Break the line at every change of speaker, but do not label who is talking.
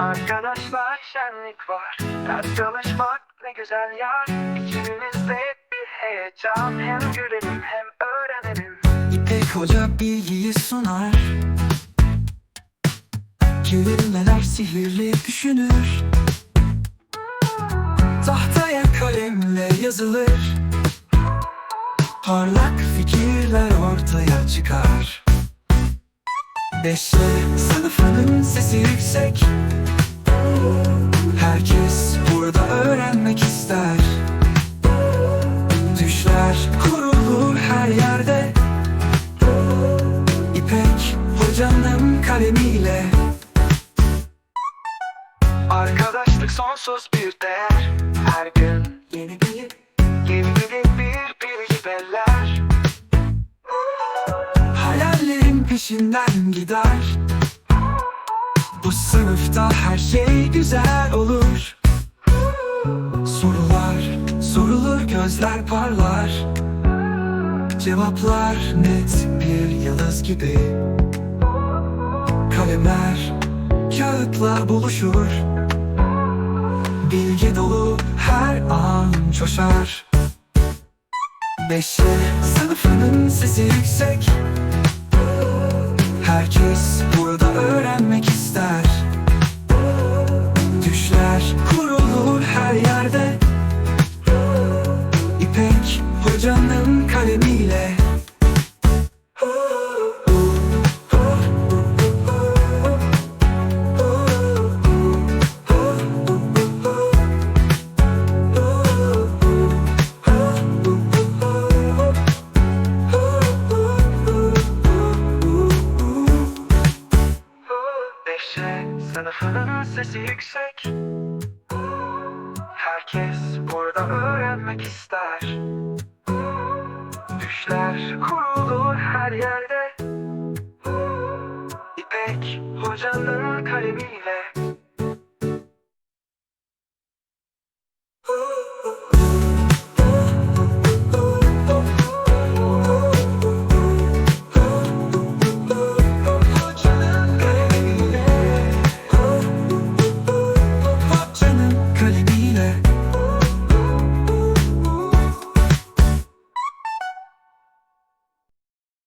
Arkadaşlar şenlik var. Ders çalışmak ne güzel yer. İçimizde bir heyecan. Hem görelim hem öğrenelim.
İpek Hoca bilgiyi sunar. Kelimeler sihirli düşünür. Tahtaya kalemle yazılır. Parlak fikirler ortaya çıkar. Beşli sınıfının sesi yüksek öğrenmek ister. Düşler kurulu her yerde. İpek hocanın kalemiyle.
Arkadaşlık sonsuz bir değer. Her gün
Yeni bir
yeni bir bir bilgi beller
hayallerin peşinden gider. Bu sınıfta her şey güzel olur gözler parlar. Cevaplar net. Bir yıldız gibi. Kalemler kağıtlar buluşur. Bilgi dolu her an coşar. Beşli sınıfının sesi yüksek. Herkes burada öğrenmek ister hocanın kalemiyle.
Sınıfının sesi yüksek. Herkes burada öğrenmek ister Düşler kurulu her yerde. İpek hocanın kalemiyle